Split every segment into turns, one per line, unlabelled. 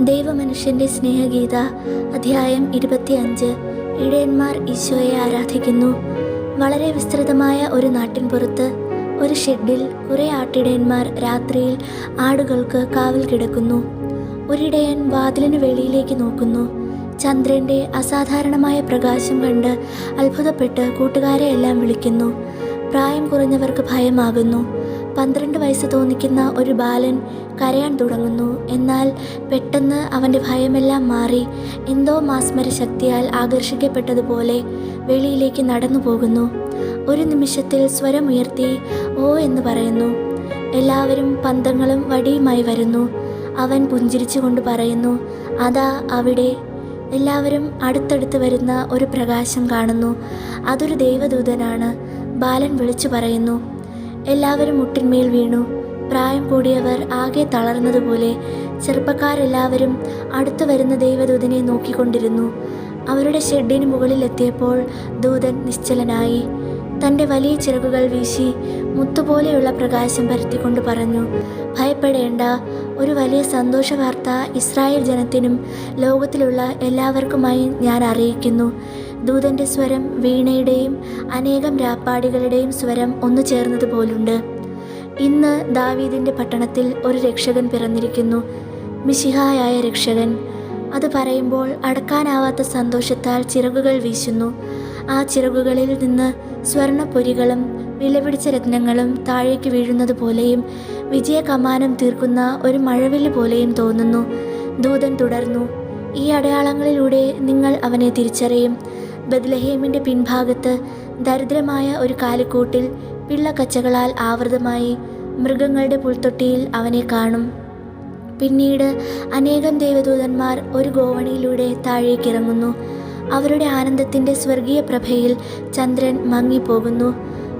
ദൈവമനുഷ്യന്റെ സ്നേഹഗീത അധ്യായം ഇരുപത്തിയഞ്ച്. ഇടയന്മാർ ഈശോയെ ആരാധിക്കുന്നു. വളരെ വിസ്തൃതമായ ഒരു നാട്ടിൻപുറത്ത് ഒരു ഷെഡിൽ കുറെ ആട്ടിടയന്മാർ രാത്രിയിൽ ആടുകൾക്ക് കാവൽ കിടക്കുന്നു. ഒരിടയൻ വാതിലിന് വെളിയിലേക്ക് നോക്കുന്നു. ചന്ദ്രന്റെ അസാധാരണമായ പ്രകാശം കണ്ട് അത്ഭുതപ്പെട്ട് കൂട്ടുകാരെ എല്ലാം വിളിക്കുന്നു. പ്രായം കുറഞ്ഞവർക്ക് ഭയമാകുന്നു. പന്ത്രണ്ട് വയസ്സ് തോന്നിക്കുന്ന ഒരു ബാലൻ കരയാൻ തുടങ്ങുന്നു. എന്നാൽ പെട്ടെന്ന് അവന്റെ ഭയമെല്ലാം മാറി. എന്തോ മാസ്മര ശക്തിയാൽ ആകർഷിക്കപ്പെട്ടതുപോലെ വെളിയിലേക്ക് നടന്നു പോകുന്നു. ഒരു നിമിഷത്തിൽ സ്വരമുയർത്തി ഓ എന്ന് പറയുന്നു. എല്ലാവരും പന്തങ്ങളും വടിയുമായി വരുന്നു. അവൻ പുഞ്ചിരിച്ചുകൊണ്ട് പറയുന്നു അതാ അവിടെ. എല്ലാവരും അടുത്തടുത്ത് വരുന്ന ഒരു പ്രകാശം കാണുന്നു. അതൊരു ദൈവദൂതനാണ്. ബാലൻ വിളിച്ചു പറയുന്നു എല്ലാവരും മുട്ടിന്മേൽ വീണു. പ്രായം കൂടിയവർ ആകെ തളർന്നതുപോലെ ചെറുപ്പക്കാരെല്ലാവരും അടുത്തു വരുന്ന ദൈവദൂതനെ നോക്കിക്കൊണ്ടിരുന്നു. അവരുടെ ഷെഡിന് മുകളിലെത്തിയപ്പോൾ ദൂതൻ നിശ്ചലനായി തന്റെ വലിയ ചിറകുകൾ വീശി മുത്തുപോലെയുള്ള പ്രകാശം പരത്തിക്കൊണ്ട് പറഞ്ഞു ഭയപ്പെടേണ്ട. ഒരു വലിയ സന്തോഷ വാർത്ത ഇസ്രായേൽ ജനത്തിനും ലോകത്തിലുള്ള എല്ലാവർക്കുമായി ഞാൻ അറിയിക്കുന്നു. ദൂതന്റെ സ്വരം വീണയുടെയും അനേകം രാപ്പാടികളുടെയും സ്വരം ഒന്നു ചേർന്നതുപോലുണ്ട് ഇന്ന് ദാവീദിന്റെ പട്ടണത്തിൽ ഒരു രക്ഷകൻ പിറന്നിരിക്കുന്നു. മിശിഹായായ രക്ഷകൻ. അത് പറയുമ്പോൾ അടക്കാനാവാത്ത സന്തോഷത്താൽ ചിറകുകൾ വീശുന്നു. ആ ചിറകുകളിൽ നിന്ന് സ്വർണപ്പൊരികളും വിലപിടിച്ച രത്നങ്ങളും താഴേക്ക് വീഴുന്നത് പോലെയും വിജയകമാനം തീർക്കുന്ന ഒരു മഴവിൽ പോലെയും തോന്നുന്നു. ദൂതൻ തുടർന്നു ഈ അടയാളങ്ങളിലൂടെ നിങ്ങൾ അവനെ തിരിച്ചറിയും. ബദ്ലഹേമിന്റെ പിൻഭാഗത്ത് ദരിദ്രമായ ഒരു കാലിക്കൂട്ടിൽ പിള്ളക്കച്ചകളാൽ ആവൃതമായി മൃഗങ്ങളുടെ പുൽത്തൊട്ടിയിൽ അവനെ കാണും. പിന്നീട് അനേകം ദേവദൂതന്മാർ ഒരു ഗോവണിയിലൂടെ താഴേക്കിറങ്ങുന്നു. അവരുടെ ആനന്ദത്തിന്റെ സ്വർഗീയ പ്രഭയിൽ ചന്ദ്രൻ മങ്ങിപ്പോകുന്നു.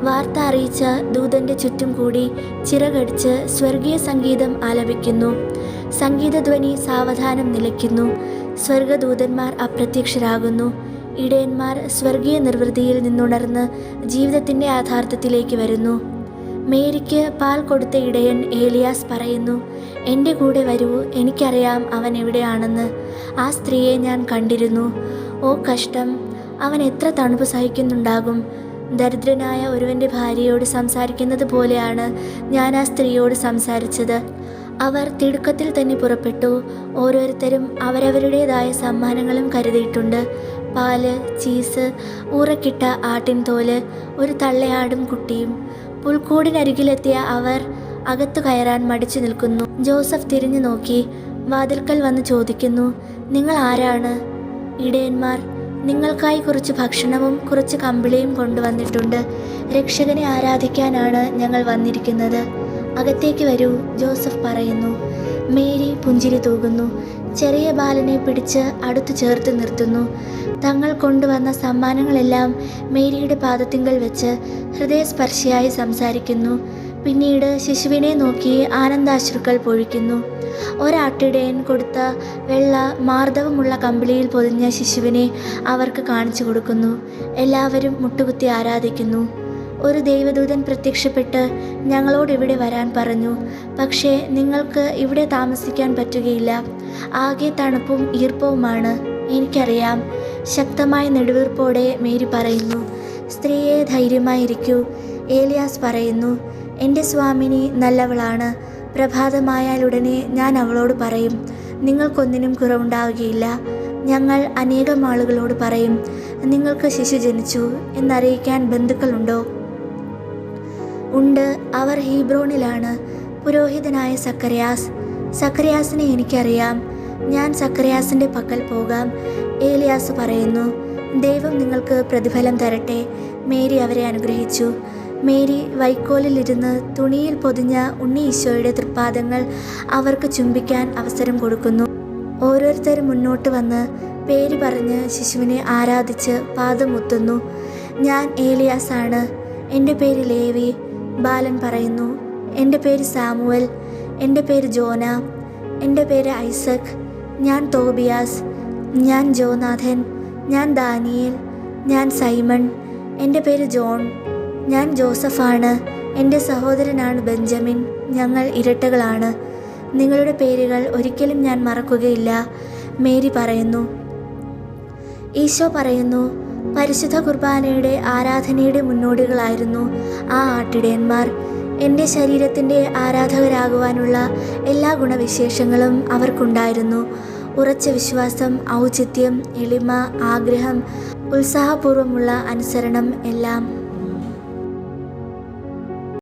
വാർത്ത അറിയിച്ച ദൂതന്റെ ചുറ്റും കൂടി ചിറകടിച്ച് സ്വർഗീയ സംഗീതം ആലപിക്കുന്നു. സംഗീതധ്വനി സാവധാനം നിലയ്ക്കുന്നു. സ്വർഗദൂതന്മാർ അപ്രത്യക്ഷരാകുന്നു. ഇടയന്മാർ സ്വർഗീയ നിർവൃതിയിൽ നിന്നുണർന്ന് ജീവിതത്തിന്റെ യാഥാർത്ഥ്യത്തിലേക്ക് വരുന്നു. മേരിക്ക് പാൽ കൊടുത്ത ഇടയൻ ഏലിയാസ് പറയുന്നു എന്റെ കൂടെ വരൂ എനിക്കറിയാം അവൻ എവിടെയാണെന്ന്. ആ സ്ത്രീയെ ഞാൻ കണ്ടിരുന്നു. ഓ കഷ്ടം അവൻ എത്ര തണുപ്പ് സഹിക്കുന്നുണ്ടാകും. ദരിദ്രനായ ഒരുവന്റെ ഭാര്യയോട് സംസാരിക്കുന്നത് പോലെയാണ് ഞാൻ ആ സ്ത്രീയോട് സംസാരിച്ചത്. അവർ തിടുക്കത്തിൽ തന്നെ പുറപ്പെട്ടു. ഓരോരുത്തരും അവരവരുടേതായ സമ്മാനങ്ങളും കരുതിയിട്ടുണ്ട്. പാൽ ചീസ് ഊറക്കിട്ട ആട്ടിൻ തോൽ ഒരു തള്ളയാടും കുട്ടിയും. പുൽക്കൂടിനരികിലെത്തിയ അവർ അകത്തു കയറാൻ മടിച്ചു നിൽക്കുന്നു. ജോസഫ് തിരിഞ്ഞു നോക്കി. വാതിൽക്കൽ വന്ന് ചോദിക്കുന്നു നിങ്ങൾ ആരാണ്? ഇടയന്മാർ. നിങ്ങൾക്കായി കുറച്ച് ഭക്ഷണവും കുറച്ച് കമ്പിളിയും കൊണ്ടുവന്നിട്ടുണ്ട്. രക്ഷകനെ ആരാധിക്കാനാണ് ഞങ്ങൾ വന്നിരിക്കുന്നത്. അകത്തേക്ക് വരൂ ജോസഫ് പറയുന്നു. മേരി പുഞ്ചിരി തൂകുന്നു. ചെറിയ ബാലനെ പിടിച്ച് അടുത്തു ചേർത്ത് നിർത്തുന്നു. തങ്ങൾ കൊണ്ടുവന്ന സമ്മാനങ്ങളെല്ലാം മേരിയുടെ പാദത്തിങ്കൽ വെച്ച് ഹൃദയസ്പർശിയായി സംസാരിക്കുന്നു. പിന്നീട് ശിശുവിനെ നോക്കി ആനന്ദാശ്രുക്കൾ പൊഴിക്കുന്നു. ഒരാട്ടിടയൻ കൊടുത്ത വെള്ള മാർദ്ദവമുള്ള കമ്പിളിയിൽ പൊതിഞ്ഞ ശിശുവിനെ അവർക്ക് കാണിച്ചു കൊടുക്കുന്നു. എല്ലാവരും മുട്ടുകുത്തി ആരാധിക്കുന്നു. ഒരു ദൈവദൂതൻ പ്രത്യക്ഷപ്പെട്ട് ഞങ്ങളോട് ഇവിടെ വരാൻ പറഞ്ഞു. പക്ഷേ നിങ്ങൾക്ക് ഇവിടെ താമസിക്കാൻ പറ്റുകയില്ല. ആകെ തണുപ്പും ഈർപ്പവുമാണ്. എനിക്കറിയാം. ശക്തമായ നെടുവീർപ്പോടെ മേരി പറയുന്നു. സ്ത്രീയെ ധൈര്യമായിരിക്കൂ. ഏലിയാസ് പറയുന്നു. എന്റെ സ്വാമിനി നല്ലവളാണ്. പ്രഭാതമായാലുടനെ ഞാൻ അവളോട് പറയും. നിങ്ങൾക്കൊന്നിനും കുറവുണ്ടാവുകയില്ല. ഞങ്ങൾ അനേകം ആളുകളോട് പറയും. നിങ്ങൾക്ക് ശിശു ജനിച്ചു. എന്നറിയിക്കാൻ ബന്ധുക്കളുണ്ടോ? ഉണ്ട്. അവർ ഹീബ്രോണിലാണ്. പുരോഹിതനായ സക്കറിയാസ് സക്കറിയാസിനെ എനിക്കറിയാം. ഞാൻ സക്കറിയാസിന്റെ പക്കൽ പോകാം. ഏലിയാസ് പറയുന്നു ദൈവം നിങ്ങൾക്ക് പ്രതിഫലം തരട്ടെ. മേരി അവരെ അനുഗ്രഹിച്ചു. മേരി വൈക്കോലിലിരുന്ന് തുണിയിൽ പൊതിഞ്ഞ ഉണ്ണി ഈശോയുടെ തൃപ്പാദങ്ങൾ അവർക്ക് ചുംബിക്കാൻ അവസരം കൊടുക്കുന്നു. ഓരോരുത്തരും മുന്നോട്ട് വന്ന് പേര് പറഞ്ഞ് ശിശുവിനെ ആരാധിച്ച് പാദം മുത്തുന്നു. ഞാൻ ഏലിയാസാണ്. എന്റെ പേര് ലേവി. ബാലൻ പറയുന്നു എന്റെ പേര് സാമുവൽ എന്റെ പേര് ജോന എന്റെ പേര് ഐസക് ഞാൻ തോബിയാസ് ഞാൻ ജോനാഥൻ ഞാൻ ദാനിയേൽ ഞാൻ സൈമൺ എന്റെ പേര് ജോൺ ഞാൻ ജോസഫാണ് എന്റെ സഹോദരനാണ് ബെഞ്ചമിൻ ഞങ്ങൾ ഇരട്ടകളാണ്. നിങ്ങളുടെ പേരുകൾ ഒരിക്കലും ഞാൻ മറക്കുകയില്ല മേരി പറയുന്നു. ഈശോ പറയുന്നു പരിശുദ്ധ കുർബാനയുടെ ആരാധനയുടെ മുന്നോടികളായിരുന്നു ആ ആട്ടിടയന്മാർ. എന്റെ ശരീരത്തിന്റെ ആരാധകരാകുവാനുള്ള എല്ലാ ഗുണവിശേഷങ്ങളും അവർക്കുണ്ടായിരുന്നു. ഉറച്ച വിശ്വാസം ഔചിത്യം എളിമ ആഗ്രഹം ഉത്സാഹപൂർവമുള്ള അനുസരണം എല്ലാം